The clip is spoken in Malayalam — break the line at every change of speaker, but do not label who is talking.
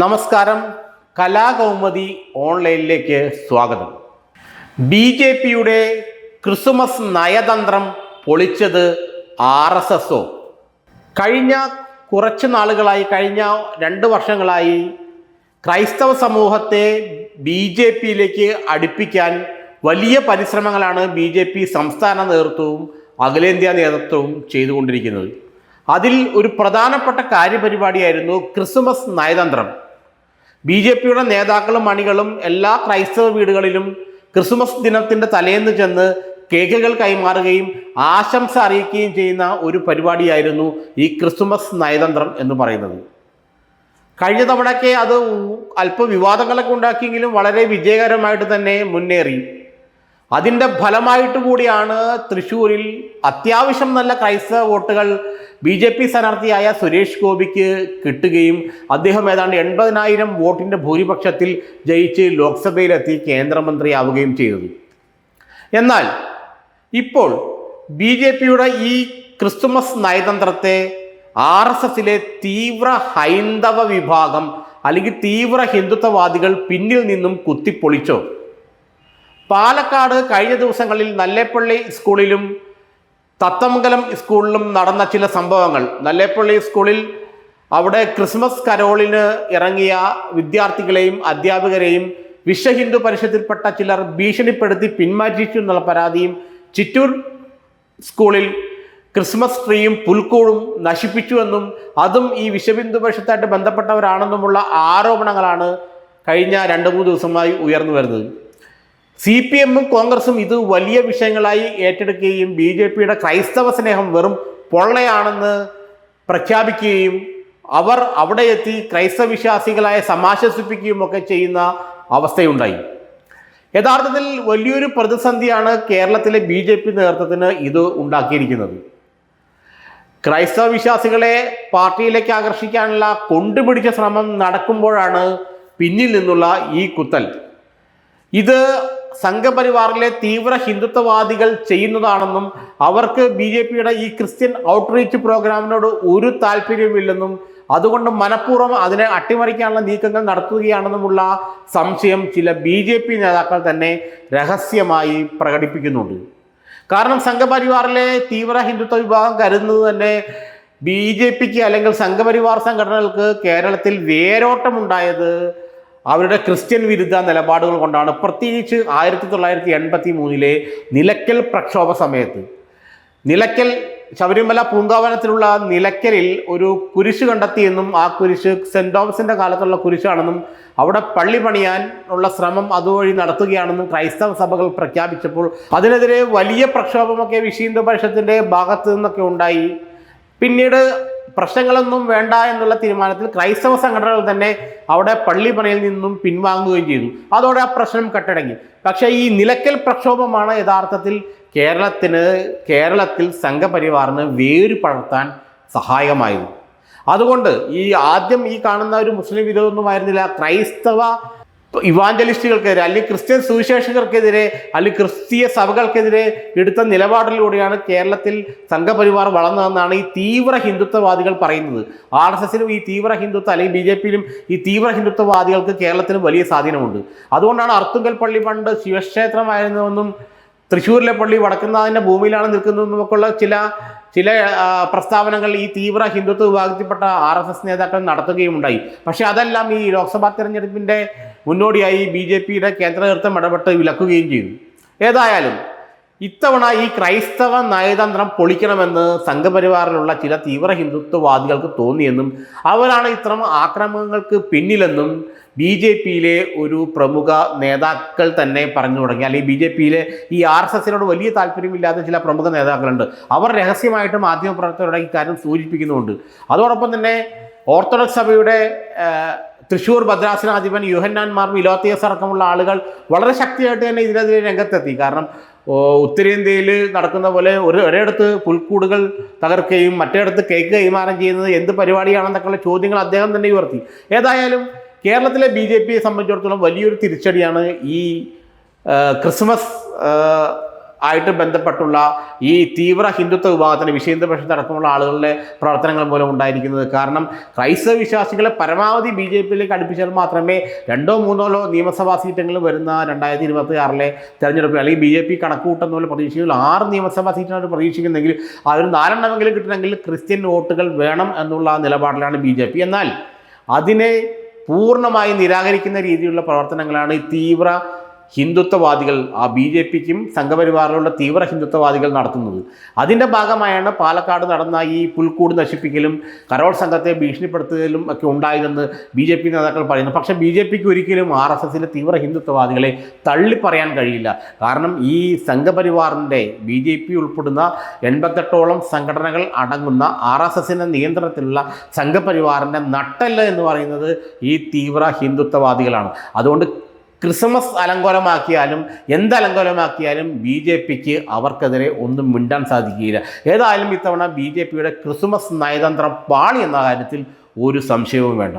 നമസ്കാരം. കലാകൗമുദി ഓൺലൈനിലേക്ക് സ്വാഗതം. ബി ജെ പിയുടെ ക്രിസ്മസ് നയതന്ത്രം പൊളിച്ചത് ആർ എസ് എസോ? കഴിഞ്ഞ കുറച്ച് നാളുകളായി കഴിഞ്ഞ രണ്ട് വർഷങ്ങളായി ക്രൈസ്തവ സമൂഹത്തെ ബി ജെ പിയിലേക്ക് അടുപ്പിക്കാൻ വലിയ പരിശ്രമങ്ങളാണ് ബി ജെ പി സംസ്ഥാന നേതൃത്വവും അഖിലേന്ത്യാ നേതൃത്വവും ചെയ്തുകൊണ്ടിരിക്കുന്നത്. അതിൽ ഒരു പ്രധാനപ്പെട്ട കാര്യപരിപാടിയായിരുന്നു ക്രിസ്മസ് നയതന്ത്രം. ബി ജെ പിയുടെ നേതാക്കളും മണികളും എല്ലാ ക്രൈസ്തവ വീടുകളിലും ക്രിസ്മസ് ദിനത്തിന്റെ തലേന്ന് ചെന്ന് കേക്കുകൾ കൈമാറുകയും ആശംസ അറിയിക്കുകയും ചെയ്യുന്ന ഒരു പരിപാടിയായിരുന്നു ഈ ക്രിസ്മസ് നയതന്ത്രം എന്ന് പറയുന്നത്. കഴിഞ്ഞ തവണയൊക്കെ അത് അല്പ വിവാദങ്ങളൊക്കെ ഉണ്ടാക്കിയെങ്കിലും വളരെ വിജയകരമായിട്ട് തന്നെ മുന്നേറി. അതിന്റെ ഫലമായിട്ട് കൂടിയാണ് തൃശ്ശൂരിൽ അത്യാവശ്യം നല്ല ക്രൈസ്തവ വോട്ടുകൾ ബി ജെ പി സ്ഥാനാർത്ഥിയായ സുരേഷ് ഗോപിക്ക് കിട്ടുകയും അദ്ദേഹം ഏതാണ്ട് എൺപതിനായിരം വോട്ടിന്റെ ഭൂരിപക്ഷത്തിൽ ജയിച്ച് ലോക്സഭയിലെത്തി കേന്ദ്രമന്ത്രിയാവുകയും ചെയ്തത് എന്നാൽ ഇപ്പോൾ ബി ജെ പിയുടെ ഈ ക്രിസ്തുമസ് നയതന്ത്രത്തെ ആർ എസ് എസിലെ തീവ്ര ഹൈന്ദവ വിഭാഗം അല്ലെങ്കിൽ തീവ്ര ഹിന്ദുത്വവാദികൾ പിന്നിൽ നിന്നും കുത്തിപ്പൊളിച്ചോ? പാലക്കാട് കഴിഞ്ഞ ദിവസങ്ങളിൽ നല്ലേപ്പള്ളി സ്കൂളിലും തത്തമംഗലം സ്കൂളിലും നടന്ന ചില സംഭവങ്ങൾ. നല്ലേപ്പള്ളി സ്കൂളിൽ അവിടെ ക്രിസ്മസ് കരോളിന് ഇറങ്ങിയ വിദ്യാർത്ഥികളെയും അധ്യാപകരെയും വിശ്വ ഹിന്ദു പരിഷത്തിൽപ്പെട്ട ചിലർ ഭീഷണിപ്പെടുത്തി പിന്മാറ്റിച്ചു എന്നുള്ള പരാതിയും ചിറ്റൂർ സ്കൂളിൽ ക്രിസ്മസ് ട്രീയും പുൽക്കൂടും നശിപ്പിച്ചുവെന്നും അതും ഈ വിശ്വഹിന്ദു പരിഷത്തായിട്ട് ബന്ധപ്പെട്ടവരാണെന്നുമുള്ള ആരോപണങ്ങളാണ് കഴിഞ്ഞ രണ്ട് മൂന്ന് ദിവസമായി ഉയർന്നു വരുന്നത്. സി പി എമ്മും കോൺഗ്രസും ഇത് വലിയ വിഷയങ്ങളായി ഏറ്റെടുക്കുകയും ബി ജെ പിയുടെ ക്രൈസ്തവ സ്നേഹം വെറും പൊള്ളയാണെന്ന് പ്രഖ്യാപിക്കുകയും അവർ അവിടെ എത്തി ക്രൈസ്തവ വിശ്വാസികളായ സമാശ്വസിപ്പിക്കുകയും ഒക്കെ ചെയ്യുന്ന അവസ്ഥയുണ്ടായി. യഥാർത്ഥത്തിൽ വലിയൊരു പ്രതിസന്ധിയാണ് കേരളത്തിലെ ബി ജെ പി നേതൃത്വത്തിന് ഇത് ഉണ്ടാക്കിയിരിക്കുന്നത്. ക്രൈസ്തവ വിശ്വാസികളെ പാർട്ടിയിലേക്ക് ആകർഷിക്കാനുള്ള കൊണ്ടുപിടിച്ച ശ്രമം നടക്കുമ്പോഴാണ് പിന്നിൽ നിന്നുള്ള ഈ കുത്തൽ. ഇത് സംഘപരിവാറിലെ തീവ്ര ഹിന്ദുത്വവാദികൾ ചെയ്യുന്നതാണെന്നും അവർക്ക് ബി ജെ പിയുടെ ഈ ക്രിസ്ത്യൻ ഔട്ട്റീച്ച് പ്രോഗ്രാമിനോട് ഒരു താല്പര്യമില്ലെന്നും അതുകൊണ്ട് മനഃപൂർവം അതിനെ അട്ടിമറിക്കാനുള്ള നീക്കങ്ങൾ നടത്തുകയാണെന്നുമുള്ള സംശയം ചില ബി ജെ പി നേതാക്കൾ തന്നെ രഹസ്യമായി പ്രകടിപ്പിക്കുന്നുണ്ട്. കാരണം സംഘപരിവാറിലെ തീവ്ര ഹിന്ദുത്വ വിഭാഗം കരുതുന്നത് തന്നെ ബി ജെ പിക്ക് അല്ലെങ്കിൽ സംഘപരിവാർ സംഘടനകൾക്ക് കേരളത്തിൽ വേരോട്ടമുണ്ടായത് അവരുടെ ക്രിസ്ത്യൻ വിരുദ്ധ നിലപാടുകൾ കൊണ്ടാണ് പ്രത്യേകിച്ച് ആയിരത്തി തൊള്ളായിരത്തി എൺപത്തി മൂന്നിലെ നിലയ്ക്കൽ പ്രക്ഷോഭ സമയത്ത്. നിലയ്ക്കൽ ശബരിമല പൂങ്കാവനത്തിലുള്ള നിലയ്ക്കലിൽ ഒരു കുരിശ് കണ്ടെത്തിയെന്നും ആ കുരിശ് സെന്റ് തോമസിന്റെ കാലത്തുള്ള കുരിശാണെന്നും അവിടെ പള്ളി പണിയാൻ ഉള്ള ശ്രമം അതുവഴി നടത്തുകയാണെന്നും ക്രൈസ്തവ സഭകൾ പ്രഖ്യാപിച്ചപ്പോൾ അതിനെതിരെ വലിയ പ്രക്ഷോഭമൊക്കെ വിശീന്ദ പരിഷത്തിന്റെ ഭാഗത്തു നിന്നൊക്കെ ഉണ്ടായി. പിന്നീട് പ്രശ്നങ്ങളൊന്നും വേണ്ട എന്നുള്ള തീരുമാനത്തിൽ ക്രൈസ്തവ സംഘടനകൾ തന്നെ അവിടെ പള്ളി പണിയിൽ നിന്നും പിൻവാങ്ങുകയും ചെയ്തു. അതോടെ ആ പ്രശ്നം കെട്ടടങ്ങി. പക്ഷേ ഈ നിലയ്ക്കൽ പ്രക്ഷോഭമാണ് യഥാർത്ഥത്തിൽ കേരളത്തിന് കേരളത്തിൽ സംഘപരിവാറിന് വേര് പടർത്താൻ സഹായകമായത്. അതുകൊണ്ട് ഈ ആദ്യം ഈ കാണുന്ന ഒരു മുസ്ലിം വിരോധമൊന്നും ആയിരുന്നില്ല. ക്രൈസ്തവ ഇവാഞ്ചലിസ്റ്റുകൾക്കെതിരെ അല്ലെങ്കിൽ ക്രിസ്ത്യൻ സുവിശേഷകർക്കെതിരെ അല്ലെങ്കിൽ ക്രിസ്തീയ സഭകൾക്കെതിരെ എടുത്ത നിലപാടിലൂടെയാണ് കേരളത്തിൽ സംഘപരിവാർ വളർന്നതെന്നാണ് ഈ തീവ്ര ഹിന്ദുത്വവാദികൾ പറയുന്നത്. ആർ എസ് എസിലും ഈ തീവ്ര ഹിന്ദുത്വ അല്ലെങ്കിൽ ബി ജെ പിയിലും ഈ തീവ്ര ഹിന്ദുത്വവാദികൾക്ക് കേരളത്തിലും വലിയ സ്വാധീനമുണ്ട്. അതുകൊണ്ടാണ് അർത്തുങ്കൽ പള്ളി പണ്ട് ശിവക്ഷേത്രമായിരുന്നുവെന്നും തൃശ്ശൂരിലെ പള്ളി വടക്കുന്നാഥിന്റെ ഭൂമിയിലാണ് നിൽക്കുന്നതെന്നുമൊക്കെയുള്ള ചില ചില പ്രസ്താവനകൾ ഈ തീവ്ര ഹിന്ദുത്വ വിഭാഗത്തിൽപ്പെട്ട ആർ എസ് എസ് നേതാക്കൾ നടത്തുകയും ഉണ്ടായി പക്ഷേ അതെല്ലാം ഈ ലോക്സഭാ തെരഞ്ഞെടുപ്പിന്റെ മുന്നോടിയായി ബി ജെ പിയുടെ കേന്ദ്ര നേതൃത്വം ഇടപെട്ട് വിലക്കുകയും ചെയ്തു. ഏതായാലും ഇത്തവണ ഈ ക്രൈസ്തവ നയതന്ത്രം പൊളിക്കണമെന്ന് സംഘപരിവാറിലുള്ള ചില തീവ്ര ഹിന്ദുത്വവാദികൾക്ക് തോന്നിയെന്നും അവരാണ് ഇത്തരം ആക്രമണങ്ങൾക്ക് പിന്നിലെന്നും ബി ജെ പിയിലെ ഒരു പ്രമുഖ നേതാക്കൾ തന്നെ പറഞ്ഞു തുടങ്ങി. അല്ലെങ്കിൽ ബി ജെ പിയിലെ ഈ ആർ എസ് എസിനോട് വലിയ താല്പര്യമില്ലാത്ത ചില പ്രമുഖ നേതാക്കളുണ്ട്. അവർ രഹസ്യമായിട്ട് മാധ്യമപ്രവർത്തകരുടെ ഇക്കാര്യം സൂചിപ്പിക്കുന്നുമുണ്ട്. അതോടൊപ്പം തന്നെ ഓർത്തഡോക്സ് സഭയുടെ ആ, തൃശ്ശൂർ ഭദ്രാസനാധിപൻ യുഹന്നാൻ മാർ മിലോത്തിയസ് അടക്കമുള്ള ആളുകൾ വളരെ ശക്തിയായിട്ട് തന്നെ ഇതിനെതിരെ രംഗത്തെത്തി. കാരണം ഉത്തരേന്ത്യയിൽ നടക്കുന്ന പോലെ ഒരു ഒരിടത്ത് പുൽക്കൂടുകൾ തകർക്കുകയും മറ്റേടത്ത് കേക്ക് കൈമാറ്റം ചെയ്യുന്നത് എന്ത് പരിപാടിയാണെന്നൊക്കെയുള്ള ചോദ്യങ്ങൾ അദ്ദേഹം തന്നെ ഉയർത്തി. ഏതായാലും കേരളത്തിലെ ബി ജെ പിയെ സംബന്ധിച്ചിടത്തോളം വലിയൊരു തിരിച്ചടിയാണ് ഈ ക്രിസ്മസ് ആയിട്ട് ബന്ധപ്പെട്ടുള്ള ഈ തീവ്ര ഹിന്ദുത്വ വിഭാഗത്തിന് വിഷയന്ത പക്ഷത്ത് അടക്കമുള്ള ആളുകളുടെ പ്രവർത്തനങ്ങൾ മൂലം ഉണ്ടായിരിക്കുന്നത്. കാരണം ക്രൈസ്തവ വിശ്വാസികളെ പരമാവധി ബി ജെ പിയിലേക്ക് അടുപ്പിച്ചാൽ മാത്രമേ രണ്ടോ മൂന്നോ നിയമസഭാ സീറ്റെങ്കിലും വരുന്ന രണ്ടായിരത്തി ഇരുപത്തി ആറിലെ തെരഞ്ഞെടുപ്പിൽ അല്ലെങ്കിൽ ബി ജെ പി കണക്കുകൂട്ടുന്ന പോലെ പ്രതീക്ഷിക്കുന്നു ആറ് നിയമസഭാ സീറ്റാണ് പ്രതീക്ഷിക്കുന്നെങ്കിൽ അതൊരു നാലെണ്ണമെങ്കിലും കിട്ടണമെങ്കിൽ ക്രിസ്ത്യൻ വോട്ടുകൾ വേണം എന്നുള്ള നിലപാടിലാണ് ബി ജെ പി. എന്നാൽ അതിനെ പൂർണമായി നിരാകരിക്കുന്ന രീതിയിലുള്ള പ്രവർത്തനങ്ങളാണ് ഈ തീവ്ര ഹിന്ദുത്വവാദികൾ ആ ബി ജെ പിക്കും സംഘപരിവാറിലുള്ള തീവ്ര ഹിന്ദുത്വവാദികൾ നടത്തുന്നത്. അതിന്റെ ഭാഗമായാണ് പാലക്കാട് നടന്ന ഈ പുൽക്കൂട് നശിപ്പിക്കലും കരോൾ സംഘത്തെ ഭീഷണിപ്പെടുത്തലും ഒക്കെ ഉണ്ടായതെന്ന് ബി ജെ പി നേതാക്കൾ പറയുന്നു. പക്ഷേ ബി ജെ പിക്ക് ഒരിക്കലും ആർ എസ് എസിലെ തീവ്ര ഹിന്ദുത്വവാദികളെ തള്ളിപ്പറയാൻ കഴിയില്ല. കാരണം ഈ സംഘപരിവാറിന്റെ ബി ജെ പി ഉൾപ്പെടുന്ന എൺപത്തെട്ടോളം സംഘടനകൾ അടങ്ങുന്ന ആർ എസ് എസിന്റെ നിയന്ത്രണത്തിലുള്ള സംഘപരിവാറിന്റെ നട്ടല്ല എന്ന് പറയുന്നത് ഈ തീവ്ര ഹിന്ദുത്വവാദികളാണ്. അതുകൊണ്ട് ക്രിസ്മസ് അലങ്കോലമാക്കിയാലും എന്ത് അലങ്കോലമാക്കിയാലും ബി ജെ പിക്ക് അവർക്കെതിരെ ഒന്നും മിണ്ടാൻ സാധിക്കുകയില്ല. ഏതായാലും ഇത്തവണ ബി ജെ പിയുടെ ക്രിസ്മസ് നയതന്ത്രം പാളി എന്ന കാര്യത്തിൽ ഒരു സംശയവും വേണ്ട.